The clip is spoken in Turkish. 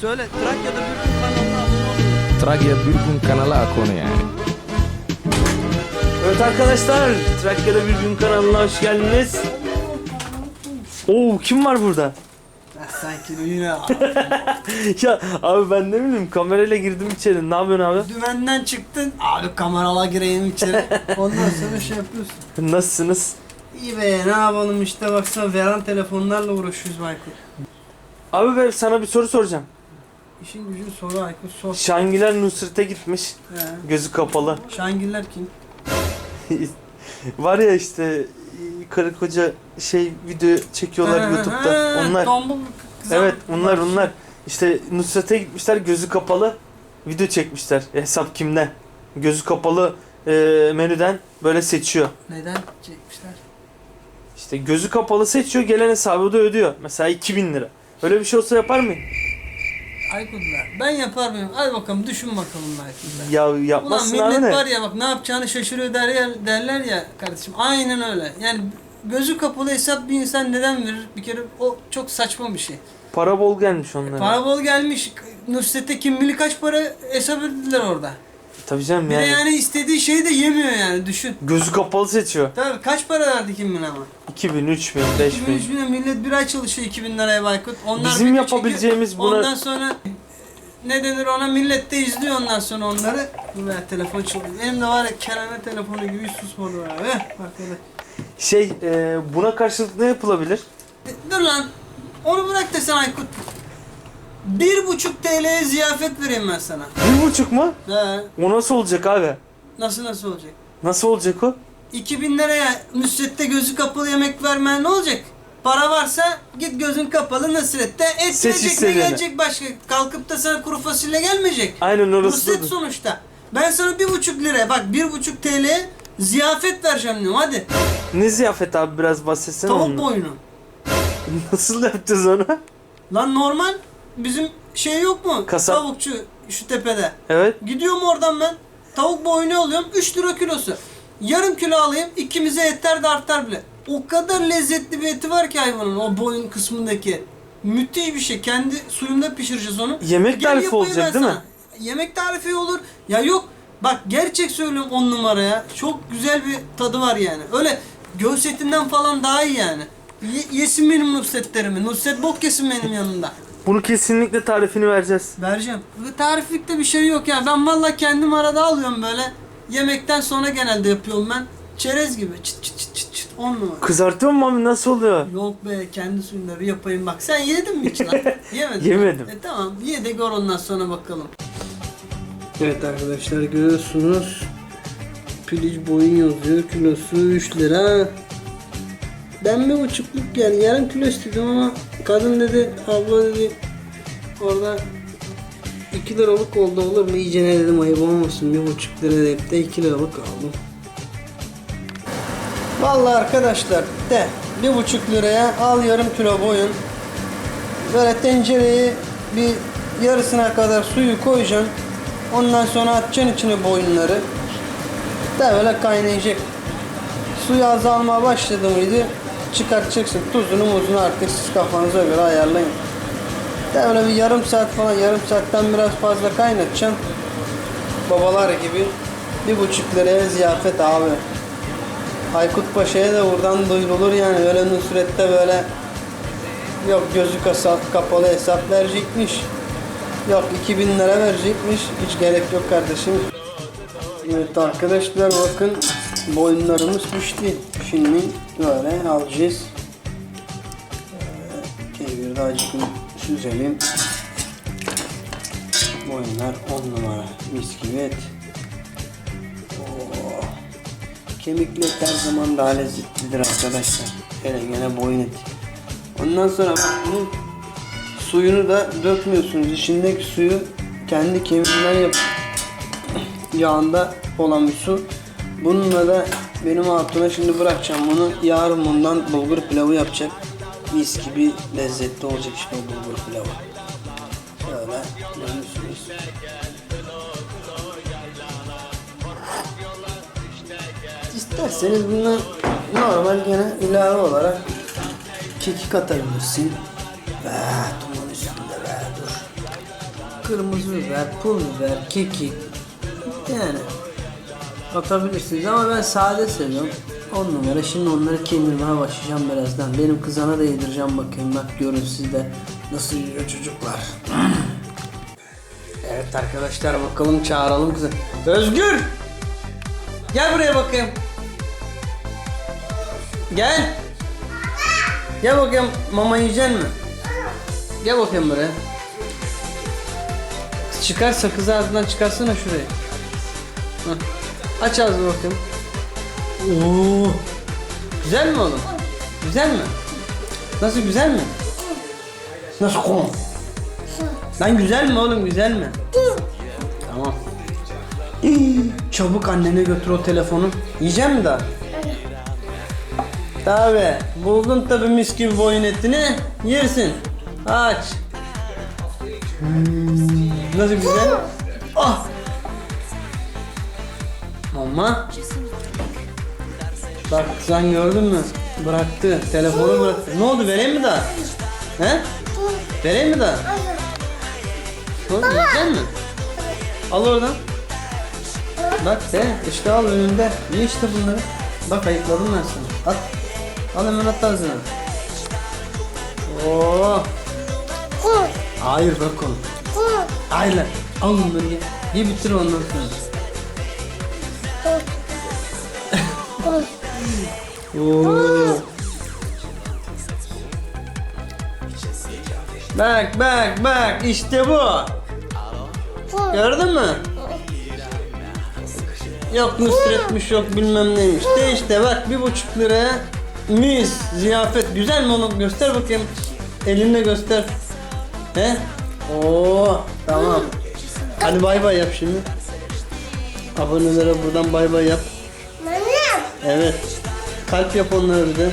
Söyle Trakya'da bir gün kanalına abone olun. Trakya bir gün kanala akonu yani. Evet arkadaşlar, Trakya'da bir gün kanalına hoş geldiniz. Oo kim var burada? Sanki yine ya abi ben ne bileyim kamerayla girdim içeri. Ne yapıyorsun abi? dümenden çıktın. Abi kamerala gireyim içeri. Ondan sonra şey yapıyorsun. Nasılsınız? İyi be ne yapalım işte baksana veren telefonlarla uğraşıyoruz Aykut. Abi ben sana bir soru soracağım. İşin gücün soru Aykut sor. Şangiler Nusret'e gitmiş. He. Gözü kapalı. Şangiller kim? var ya işte karı koca şey video çekiyorlar Ha, YouTube'da. ha, Onlar. Tombul kızar. Evet bunlar bunlar. İşte Nusret'e gitmişler gözü kapalı video çekmişler. Hesap kimden? Gözü kapalı e, menüden böyle seçiyor. Neden çekmişler? İşte gözü kapalı seçiyor gelen hesabı da ödüyor. Mesela 2000 lira. Öyle bir şey olsa yapar mı? Aykutlar. Ben yapar mıyım? Hadi bakalım düşün bakalım Aykutlar. Ya Ulan yapmazsın millet abi ne? var ya bak ne yapacağını şaşırıyor der ya, derler ya kardeşim. Aynen öyle. Yani gözü kapalı hesap bir insan neden verir? Bir kere o çok saçma bir şey. Para bol gelmiş onlara. Para bol gelmiş. Nusret'e kim bilir kaç para hesap ödediler orada. Tabii canım Bir de yani. yani istediği şeyi de yemiyor yani düşün. Gözü kapalı seçiyor. Tabii kaç para verdi kim bilir ama. 2000, 3000, 2000 5000. 3000 millet bir ay çalışıyor 2000 liraya Baykut. Onlar Bizim video yapabileceğimiz çekiyor. buna- Ondan sonra ne denir ona millet de izliyor ondan sonra onları. Ulan telefon çalıyor. Benim de var ya kerane telefonu gibi hiç susmadı abi. Eh, bak hele. Şey e, buna karşılık ne yapılabilir? E, Dur lan. Onu bırak da sen Aykut. Bir buçuk TL'ye ziyafet vereyim ben sana. Bir buçuk mu? He. O nasıl olacak abi? Nasıl nasıl olacak? Nasıl olacak o? 2000 liraya Nusret'te gözü kapalı yemek vermen ne olacak? Para varsa git gözün kapalı Nusret'te et gelecek ne istediğini. gelecek başka? Kalkıp da sana kuru fasulye gelmeyecek. Aynen orası Nusret da. sonuçta. Ben sana bir buçuk liraya bak bir buçuk TL'ye ziyafet vereceğim diyorum hadi. Ne ziyafet abi biraz bahsetsene Tavuk ondan. boynu. Nasıl yapacağız onu? Lan normal bizim şey yok mu? Kasap. Tavukçu şu tepede. Evet. Gidiyorum oradan ben. Tavuk boynu alıyorum 3 lira kilosu. Yarım kilo alayım ikimize yeter de artar bile. O kadar lezzetli bir eti var ki hayvanın o boyun kısmındaki. Müthiş bir şey. Kendi suyunda pişireceğiz onu. Yemek Gel tarifi olacak değil mi? Yemek tarifi olur. Ya yok. Bak gerçek söylüyorum on numara ya. Çok güzel bir tadı var yani. Öyle göğüs etinden falan daha iyi yani. Ye- yesin benim Nusretlerimi. Nusret bok yesin benim yanında. Bunu kesinlikle tarifini vereceğiz. Vereceğim. Ve tariflikte bir şey yok ya. Ben vallahi kendim arada alıyorum böyle. Yemekten sonra genelde yapıyorum ben. Çerez gibi. Çıt çıt çıt çıt çıt. On numara. Kızartıyor mu abi nasıl oluyor? Yok be kendi suyunda bir yapayım bak. Sen yedin mi hiç lan? Yemedin. Yemedim. E tamam ye de gör ondan sonra bakalım. Evet arkadaşlar görüyorsunuz. Piliç boyun yazıyor. Kilosu 3 lira. Ben bir buçukluk yani yarım kilo istedim ama kadın dedi abla dedi orada 2 liralık oldu olur mu iyice ne dedim ayıp olmasın bir buçuk lira deyip de 2 liralık aldım. Vallahi arkadaşlar de bir buçuk liraya al yarım kilo boyun. Böyle tencereyi bir yarısına kadar suyu koyacaksın. Ondan sonra atacaksın içine boyunları. De böyle kaynayacak. Suyu azalmaya başladı mıydı çıkartacaksın. Tuzunu muzunu artık siz kafanıza göre ayarlayın. De öyle bir yarım saat falan yarım saatten biraz fazla kaynatacaksın. Babalar gibi bir buçuk liraya ziyafet abi. Aykut Paşa'ya da buradan duyurulur yani öyle Nusret'te böyle yok gözü kasa, kapalı hesap verecekmiş. Yok 2000 lira verecekmiş. Hiç gerek yok kardeşim. Evet arkadaşlar bakın boyunlarımız pişti. Şimdi böyle alacağız. Ee, bir de acıkın süzelim. Boyunlar 10 numara. Mis gibi et. Oo. Kemikli et her zaman daha lezzetlidir arkadaşlar. Hele gene boyun eti. Ondan sonra bak bunun suyunu da dökmüyorsunuz. İçindeki suyu kendi kemiğinden yap yağında olan bir su. Bununla da benim hatuna şimdi bırakacağım bunu. Yarın bundan bulgur pilavı yapacak. Mis gibi lezzetli olacak işte o bulgur pilavı. Şöyle görüyorsunuz. İsterseniz buna normal gene ilave olarak kekik atabilirsin. Be duman üstünde be dur. kırmızı biber, pul biber, kekik. Yani atabilirsiniz ama ben sade seviyorum. 10 numara. Şimdi onları kemirmeye başlayacağım birazdan. Benim kızana da yedireceğim bakayım. Bak görün siz nasıl yiyor çocuklar. evet arkadaşlar bakalım çağıralım kızı. Özgür! Gel buraya bakayım. Gel. Gel bakayım mama yiyecek mi? Gel bakayım buraya. Çıkar sakızı ağzından çıkarsana şuraya. Hah. Aç ağzını bakayım. Oo. Güzel mi oğlum? Güzel mi? Nasıl güzel mi? Nasıl kum? Lan güzel mi oğlum güzel mi? Tamam. Çabuk annene götür o telefonu. Yiyecek mi daha? Tabi. Buldun tabi mis gibi boyun etini. Yersin. Aç. Hmm, nasıl güzel? Ah. Mama. Bak sen gördün mü? Bıraktı. Telefonu bıraktı. Ne oldu vereyim mi daha? He? Vereyim mi daha? Ne oldu yiyecek mi? Al oradan. Bak de işte al önünde. Ye işte bunları. Bak ayıkladım ben sana. At. Al hemen at ağzına. Oo. Hayır bırak onu. Hayır. Al bunları ye. Ye bitir ondan sonra. Bak bak bak işte bu. Gördün mü? Yok Nusret'miş yok bilmem neymiş. De işte bak bir buçuk liraya mis ziyafet güzel mi onu göster bakayım. Elinle göster. He? Oo tamam. Hadi bay bay yap şimdi. Abonelere buradan bay bay yap. Evet. Kalp yap onlara bir de.